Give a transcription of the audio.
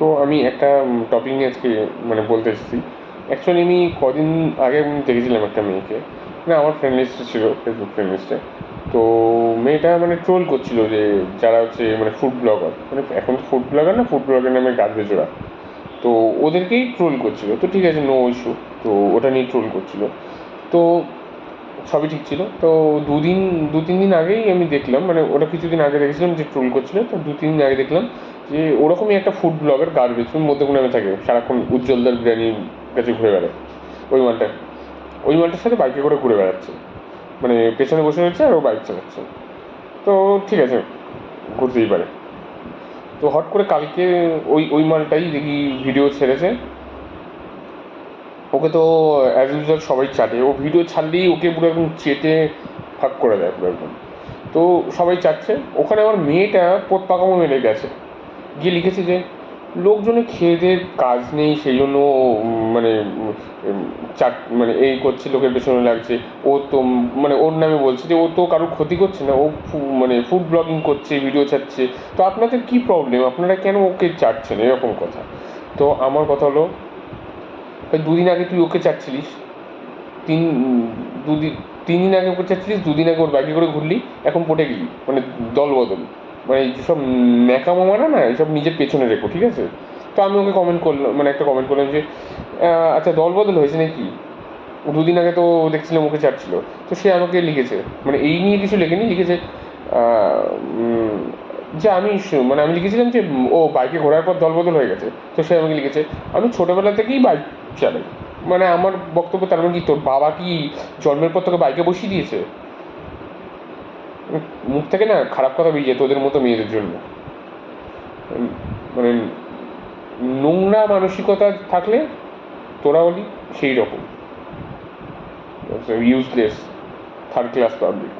তো আমি একটা টপিক নিয়ে আজকে মানে বলতে এসেছি। অ্যাকচুয়ালি আমি কদিন আগে আমি দেখেছিলাম একটা মেয়েকে। মানে আমার ফ্রেন্ড লিস্টে ছিল ফেসবুক ফ্রেন্ড লিস্টে তো মেয়েটা মানে ট্রোল করছিল যে, যারা হচ্ছে মানে ফুড ব্লগার মানে এখন ফুড ব্লগার না ফুড ব্লগার নামে গাছ ওরা। তো ওদেরকেই ট্রোল করছিল। তো ঠিক আছে নো ইস্যু তো ওটা নিয়ে ট্রোল করছিল। তো সবই ঠিক ছিল। তো দুদিন দু তিন দিন আগেই আমি দেখলাম মানে ওটা কিছুদিন আগে দেখেছিলাম যে ট্রোল করছিল। তো দু তিন দিন আগে দেখলাম যে ওরকমই একটা ফুড ব্লগার গার্বেজ মধ্যে কোনো নামে থাকে সারাক্ষণ উজ্জ্বলদার বিরিয়ানির কাছে ঘুরে বেড়ায় ওই মালটা। ওই মালটার সাথে বাইকে করে ঘুরে বেড়াচ্ছে। মানে পেছনে বসে রয়েছে আর ও বাইক চালাচ্ছে। তো ঠিক আছে, ঘুরতেই পারে। তো হট করে কালকে ওই ওই মালটাই দেখি ভিডিও ছেড়েছে। ওকে তো অ্যাজ ইউজুয়াল সবাই চাটে। ও ভিডিও ছাড়লেই ওকে পুরো একদম চেটে ফাঁক করে দেয় পুরো একদম। তো সবাই চাচ্ছে ওখানে আমার মেয়েটা পোত পাকামো মেরে গেছে। গিয়ে লিখেছে যে, লোকজনে খেয়ে কাজ নেই সেই জন্য মানে চাট মানে এই করছে, লোকের পেছনে লাগছে। ও তো মানে ওর নামে বলছে যে, ও তো কারোর ক্ষতি করছে না, ও মানে ফুড ব্লগিং করছে ভিডিও ছাড়ছে। তো আপনাদের কী প্রবলেম আপনারা কেন ওকে চাটছেন? এরকম কথা। তো আমার কথা হলো দুদিন আগে তুই ওকে চাচ্ছিলিস তিন, দুদিন, তিন দিন আগে ওকে চাচ্ছিলিস দুদিন আগে ওর বাইকে করে ঘুরলি, এখন পটে গেলি মানে দল বদল। মানে এইসব ন্যাকামো মানা না এইসব নিজের পেছনে রেখো, ঠিক আছে? তো আমি ওকে কমেন্ট করলাম মানে একটা কমেন্ট করলাম যে আচ্ছা দল বদল হয়েছে নাকি? দুদিন আগে তো দেখছিলাম ওকে চাটছিল তো সে আমাকে লিখেছে মানে এই নিয়ে কিছু লেখেনি, লিখেছে যে আমি মানে আমি লিখেছিলাম যে, ও বাইকে ঘোরার পর দলবদল হয়ে গেছে। তো সে আমাকে লিখেছে, আমি ছোটোবেলা থেকেই বাইক চালাই। মানে আমার বক্তব্য তার মানে কি, তোর বাবা কি জন্মের পর তোকে বাইকে বসিয়ে দিয়েছে? মুখ থেকে না খারাপ কথা বেরিয়ে যায় তোদের মতো মেয়েদের জন্য। মানে নোংরা মানসিকতা থাকলে তোরা বলি সেই রকম। Useless third class public